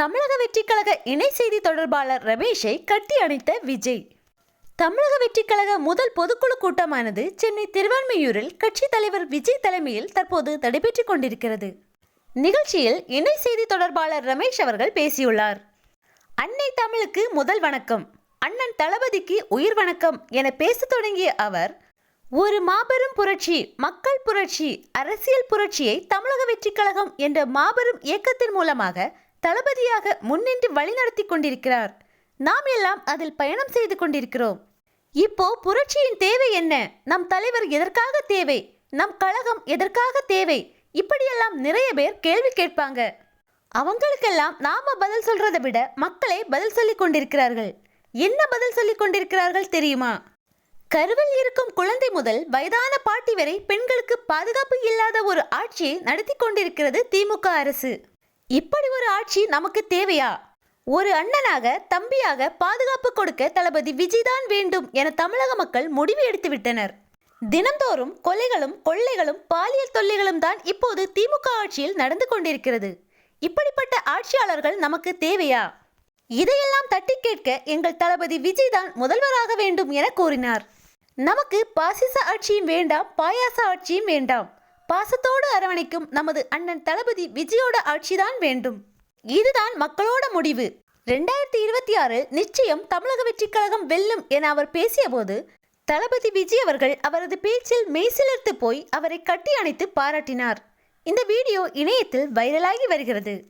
தமிழக வெற்றிக்கழக இணை செய்தி தொடர்பாளர் ரமேஷை கட்டி அணைத்த விஜய். தமிழக வெற்றிக்கழக முதல் பொதுக்குழு கூட்டமானது சென்னை திருவான்மையூரில் கட்சித் தலைவர் விஜய் தலைமையில் தற்போது நடைபெற்றுக் கொண்டிருக்கிறது. நிகழ்ச்சியில் இணை செய்தி தொடர்பாளர் ரமேஷ் அவர்கள் பேசியுள்ளார். அன்னை தமிழுக்கு முதல் வணக்கம் அண்ணன் தளபதிக்கு உயிர் வணக்கம் என பேசத் தொடங்கிய அவர் ஒரு மாபெரும் புரட்சி மக்கள் புரட்சி அரசியல் புரட்சியை தமிழக வெற்றிக் கழகம் என்ற மாபெரும் இயக்கத்தின் மூலமாக தளபதியாக முன்னின்று வழிநடத்தி கொண்டிருக்கிறார். நாம் எல்லாம் அதில் பயணம் செய்து கொண்டிருக்கிறோம். இப்போ புரட்சியின் தேவை என்ன? நம் தலைவர் எதற்காக தேவை? நம் கழகம் எதற்காக தேவை? இப்படியெல்லாம் நிறைய பேர் கேள்வி கேட்பாங்க. அவங்களுக்கெல்லாம் நாம பதில் சொல்றதை விட மக்களே பதில் சொல்லி கொண்டிருக்கிறார்கள். என்ன பதில் சொல்லிக் கொண்டிருக்கிறார்கள் தெரியுமா? கருவில் இருக்கும் குழந்தை முதல் வயதான பாட்டி வரை பெண்களுக்கு பாதுகாப்பு இல்லாத ஒரு ஆட்சியை நடத்தி கொண்டிருக்கிறது திமுக அரசு. இப்படி ஒரு ஆட்சி நமக்கு தேவையா? ஒரு அண்ணனாக தம்பியாக பாதுகாப்பு கொடுக்க தளபதி விஜய் தான் வேண்டும் என தமிழக மக்கள் முடிவு எடுத்துவிட்டனர் தினந்தோறும் கொலைகளும் கொள்ளைகளும் பாலியல் தொல்லைகளும் தான் இப்போது திமுக ஆட்சியில் நடந்து கொண்டிருக்கிறது. இப்படிப்பட்ட ஆட்சியாளர்கள் நமக்கு தேவையா? இதையெல்லாம் தட்டி கேட்க எங்கள் தளபதி விஜய் தான் முதல்வராக வேண்டும் என கூறினார். நமக்கு பாசிச ஆட்சியும் வேண்டாம் பாயாச ஆட்சியும் வேண்டாம். பாசத்தோடு அரவணைக்கும் நமது அண்ணன் தளபதி விஜயோட ஆட்சிதான் வேண்டும். இதுதான் மக்களோட முடிவு. ரெண்டாயிரத்தி இருபத்தி ஆறு நிச்சயம் தமிழக வெற்றிக் கழகம் வெல்லும் என அவர் பேசியபோது தளபதி விஜய் அவர்கள் அவரது பேச்சில் மெய்சிலிர்த்து போய் அவரை கட்டி அணைத்து பாராட்டினார். இந்த வீடியோ இணையத்தில் வைரலாகி வருகிறது.